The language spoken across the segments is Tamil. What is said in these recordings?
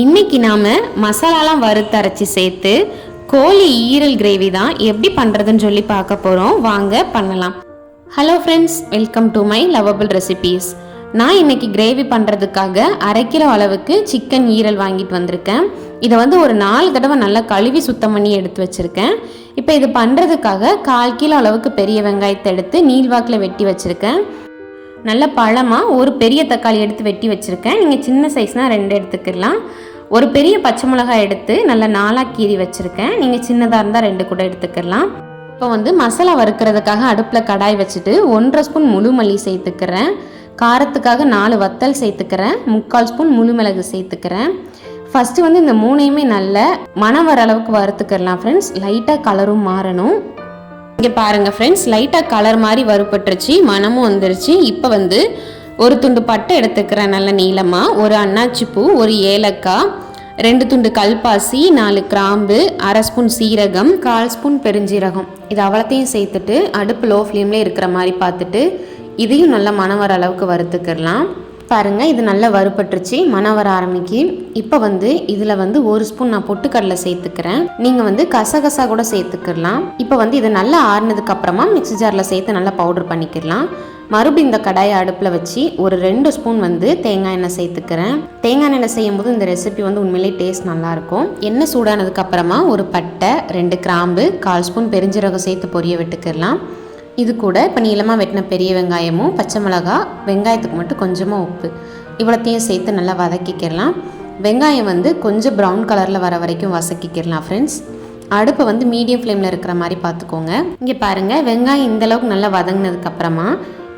இன்னைக்கு நாம் மசாலாலாம் வறுத்து அரைச்சி சேர்த்து கோழி ஈரல் கிரேவி தான் எப்படி பண்ணுறதுன்னு சொல்லி பார்க்க போகிறோம் வாங்க பண்ணலாம். Hello friends welcome to my lovable recipes நான் இன்றைக்கி கிரேவி பண்ணுறதுக்காக அரை கிலோ அளவுக்கு சிக்கன் ஈரல் வாங்கிட்டு வந்திருக்கேன். இதை வந்து ஒரு நாலு தடவை நல்லா கழுவி சுத்தம் பண்ணி எடுத்து வச்சுருக்கேன். இப்போ இது பண்ணுறதுக்காக கால் கிலோ அளவுக்கு பெரிய வெங்காயத்தை எடுத்து நீள்வாக்கில் வெட்டி வச்சுருக்கேன். நல்ல பழமாக ஒரு பெரிய தக்காளி எடுத்து வெட்டி வச்சுருக்கேன். நீங்கள் சின்ன சைஸ்னால் ரெண்டு எடுத்துக்கலாம். ஒரு பெரிய பச்சை மிளகாய் எடுத்து நல்லா நாலாக கீறி வச்சுருக்கேன். நீங்கள் சின்னதாக இருந்தால் ரெண்டு கூட எடுத்துக்கலாம். இப்போ வந்து மசாலா வறுக்கிறதுக்காக அடுப்பில் கடாய் வச்சுட்டு ஒன்றரை ஸ்பூன் முழு மல்லி சேர்த்துக்கிறேன். காரத்துக்காக நாலு வத்தல் சேர்த்துக்கிறேன். முக்கால் ஸ்பூன் முழு மிளகு சேர்த்துக்கிறேன். ஃபஸ்ட்டு வந்து இந்த மூணையுமே நல்ல மனம் வர அளவுக்கு வறுத்துக்கிறலாம் ஃப்ரெண்ட்ஸ் லைட்டாக கலரும் மாறணும். இங்கே பாருங்கள் ஃப்ரெண்ட்ஸ் லைட்டாக கலர் மாதிரி வறுபட்டுருச்சு மனமும் வந்துருச்சு. இப்போ வந்து ஒரு துண்டு பட்டை எடுத்துக்கிறேன் நல்ல நீளமாக ஒரு அன்னாச்சி பூ ஒரு ஏலக்காய் ரெண்டு துண்டு கல்பாசி நாலு கிராம்பு அரை ஸ்பூன் சீரகம் கால் ஸ்பூன் பெருஞ்சீரகம். இது அவ்வளோத்தையும் சேர்த்துட்டு அடுப்பு லோ ஃப்ளேம்லேயே இருக்கிற மாதிரி பார்த்துட்டு இதையும் நல்லா மனம் வர அளவுக்கு வறுத்துக்கிடலாம். பாருங்கள் இது நல்லா வறுபட்டுருச்சு. மன வர ஆரம்பிக்கு. இப்போ வந்து இதில் வந்து ஒரு ஸ்பூன் நான் பொட்டுக்கடலை சேர்த்துக்கிறேன். நீங்கள் வந்து கசகசா கூட சேர்த்துக்கிடலாம் இப்போ வந்து இது நல்லா ஆறுனதுக்கு அப்புறமா மிக்ஸி ஜாரில் சேர்த்து நல்லா பவுடர் பண்ணிக்கிடலாம் மறுபடியும் இந்த கடாயை அடுப்பில் வச்சு ஒரு ரெண்டு ஸ்பூன் வந்து தேங்காய் எண்ணெய் சேர்த்துக்கிறேன். தேங்காய் எண்ணெய் செய்யும் போது இந்த ரெசிபி வந்து உண்மையிலேயே டேஸ்ட் நல்லாயிருக்கும். எண்ணெய் சூடானதுக்கப்புறமா ஒரு பட்டை ரெண்டு கிராம்பு கால் ஸ்பூன் பெருஞ்சீரகம் சேர்த்து பொரிய விட்டுக்கிடலாம் இது கூட இப்போ நீளமாக வெட்டின பெரிய வெங்காயமும் பச்சை மிளகா வெங்காயத்துக்கு மட்டும் கொஞ்சமாக உப்பு. இவ்வளோத்தையும் சேர்த்து நல்லா வதக்கிக்கிடலாம் வெங்காயம் வந்து கொஞ்சம் ப்ரௌன் கலரில் வர வரைக்கும் வதக்கிக்கிடலாம் ஃப்ரெண்ட்ஸ் அடுப்பை வந்து மீடியம் ஃப்ளேமில் இருக்கிற மாதிரி பார்த்துக்கோங்க. இங்கே பாருங்கள் வெங்காயம் இந்த அளவுக்கு நல்லா வதங்கினதுக்கப்புறமா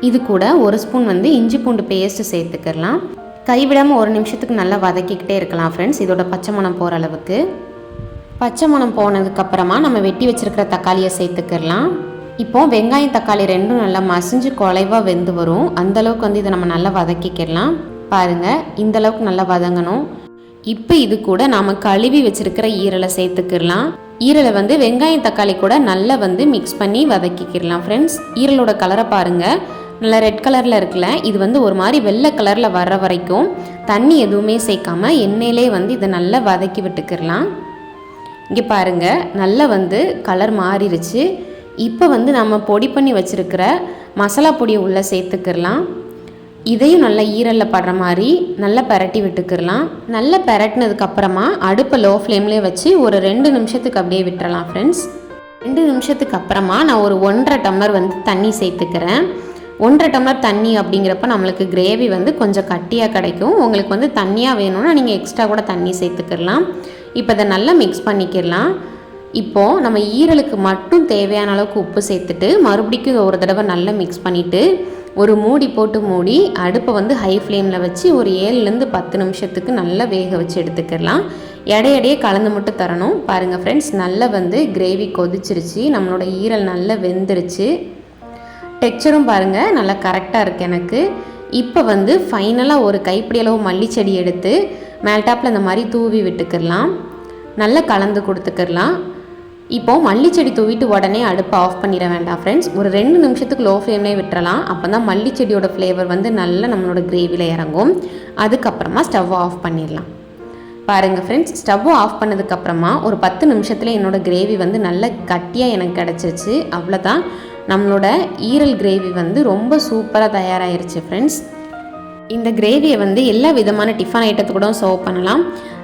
இது கூட ஒரு ஸ்பூன் வந்து இஞ்சி பூண்டு பேஸ்ட்டு சேர்த்துக்கிடலாம் கைவிடாமல் ஒரு நிமிஷத்துக்கு நல்லா வதக்கிக்கிட்டே இருக்கலாம் ஃப்ரெண்ட்ஸ் இதோட பச்சை மணம் போகிற அளவுக்கு. பச்சை மணம் போனதுக்கப்புறமா நம்ம வெட்டி வச்சுருக்கிற தக்காளியை சேர்த்துக்கிடலாம் இப்போ வெங்காயம் தக்காளி ரெண்டும் நல்லா மசிஞ்சு குலைவாக வெந்து வரும். அந்தளவுக்கு வந்து இதை நம்ம நல்லா வதக்கிக்கிடலாம் பாருங்கள் இந்த அளவுக்கு நல்லா வதங்கணும். இப்போ இது கூட நாம் கழுவி வச்சுருக்கிற ஈரலை சேர்த்துக்கிடலாம். ஈரலை வந்து வெங்காயம் தக்காளி கூட நல்லா வந்து மிக்ஸ் பண்ணி வதக்கிக்கிடலாம் ஃப்ரெண்ட்ஸ் ஈரலோட கலரை பாருங்கள் நல்லா ரெட் கலரில் இருக்குல்ல இது வந்து ஒரு மாதிரி வெள்ளை கலரில் வர்ற வரைக்கும் தண்ணி எதுவுமே சேர்க்காம எண்ணெயிலே வந்து இதை நல்லா வதக்கி விட்டுக்கிடலாம். இங்கே பாருங்கள் நல்லா வந்து கலர் மாறிடுச்சு இப்போ வந்து நம்ம பொடி பண்ணி வச்சுருக்கிற மசாலா பொடியை உள்ளே சேர்த்துக்கிடலாம். இதையும் நல்லா ஈரலில் படுற மாதிரி நல்லா பரட்டி விட்டுக்கிடலாம். நல்லா பரட்டினதுக்கப்புறமா அடுப்பை லோ ஃப்ளேம்லேயே வச்சு ஒரு ரெண்டு நிமிஷத்துக்கு அப்படியே விட்டுறலாம் ஃப்ரெண்ட்ஸ் ரெண்டு நிமிஷத்துக்கு அப்புறமா நான் ஒரு ஒன்றரை டம்ளர் வந்து தண்ணி சேர்த்துக்கிறேன். ஒன்றரை டம்ளர் தண்ணி அப்படிங்கிறப்ப நம்மளுக்கு கிரேவி வந்து கொஞ்சம் கட்டியாக கிடைக்கும். உங்களுக்கு வந்து தண்ணியாக வேணும்னா நீங்கள் எக்ஸ்ட்ரா கூட தண்ணி சேர்த்துக்கிடலாம். இப்போ இதை நல்லா மிக்ஸ் பண்ணிக்கிடலாம். இப்போது நம்ம ஈரலுக்கு மட்டும் தேவையான அளவுக்கு உப்பு சேர்த்துட்டு மறுபடிக்கும் ஒரு தடவை நல்லா மிக்ஸ் பண்ணிவிட்டு ஒரு மூடி போட்டு மூடி அடுப்பை வந்து ஹை ஃப்ளேமில் வச்சு ஒரு ஏழுலேருந்து பத்து நிமிஷத்துக்கு நல்லா வேக வச்சு எடுத்துக்கலாம் இடையிடையே கலந்து மட்டும் தரணும். பாருங்கள் ஃப்ரெண்ட்ஸ் நல்லா வந்து கிரேவி கொதிச்சிருச்சு. நம்மளோட ஈரல் நல்லா வெந்துருச்சு. டெக்ஸ்சரும் பாருங்கள் நல்லா கரெக்டாக இருக்குது எனக்கு. இப்போ வந்து ஃபைனலாக ஒரு கைப்பிடி அளவு மல்லிச்செடி எடுத்து மேல்டாப்பில் இந்த மாதிரி தூவி விட்டுக்கிடலாம். நல்லா கலந்து கொடுத்துக்கிடலாம். இப்போது மல்லிச்செடி தூவிட்டு உடனே அடுப்பை ஆஃப் பண்ணிட வேண்டாம் ஃப்ரெண்ட்ஸ் ஒரு ரெண்டு நிமிஷத்துக்கு லோ ஃப்ளேம்லேயே விட்டுறலாம். அப்போ தான் மல்லிச்செடியோட ஃப்ளேவர் வந்து நல்லா நம்மளோட கிரேவியில் இறங்கும். அதுக்கப்புறமா ஸ்டவ்வை ஆஃப் பண்ணிடலாம். பாருங்கள் ஃப்ரெண்ட்ஸ் ஸ்டவ்வை ஆஃப் பண்ணதுக்கப்புறமா ஒரு பத்து நிமிஷத்தில் என்னோடய கிரேவி வந்து நல்ல கட்டியாக எனக்கு கிடச்சிருச்சு. அவ்வளோதான் நம்மளோட ஈரல் கிரேவி வந்து ரொம்ப சூப்பராக தயாராகிருச்சு ஃப்ரெண்ட்ஸ் இந்த கிரேவியை வந்து எல்லா விதமான டிஃபன் ஐட்டத்து கூட சர்வ் பண்ணலாம்.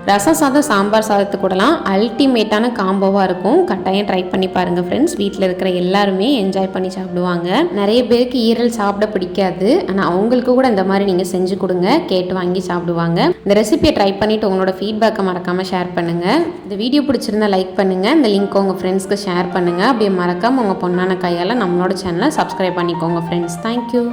ரசம் சாதம் சாம்பார் சாதத்து கூடலாம். அல்டிமேட்டான காம்போவாக இருக்கும். கட்டாயம் ட்ரை பண்ணி பாருங்கள் ஃப்ரெண்ட்ஸ் வீட்டில் இருக்கிற எல்லாருமே என்ஜாய் பண்ணி சாப்பிடுவாங்க. நிறைய பேருக்கு ஈரல் சாப்பிட பிடிக்காது. ஆனால் அவங்களுக்கு கூட இந்த மாதிரி நீங்கள் செஞ்சு கொடுங்க. கேட்டு வாங்கி சாப்பிடுவாங்க. இந்த ரெசிபியை ட்ரை பண்ணிவிட்டு உங்களோட ஃபீட்பேக்கை மறக்காமல் ஷேர் பண்ணுங்கள் இந்த வீடியோ பிடிச்சிருந்தா லைக் பண்ணுங்கள் இந்த லிங்க் உங்கள் ஃப்ரெண்ட்ஸ்க்கு ஷேர் பண்ணுங்கள் அப்படியே மறக்காமல் உங்கள் பொண்ணான கையால் நம்மளோட சேனலை சப்ஸ்கிரைப் பண்ணிக்கோங்க ஃப்ரெண்ட்ஸ் தேங்க்யூ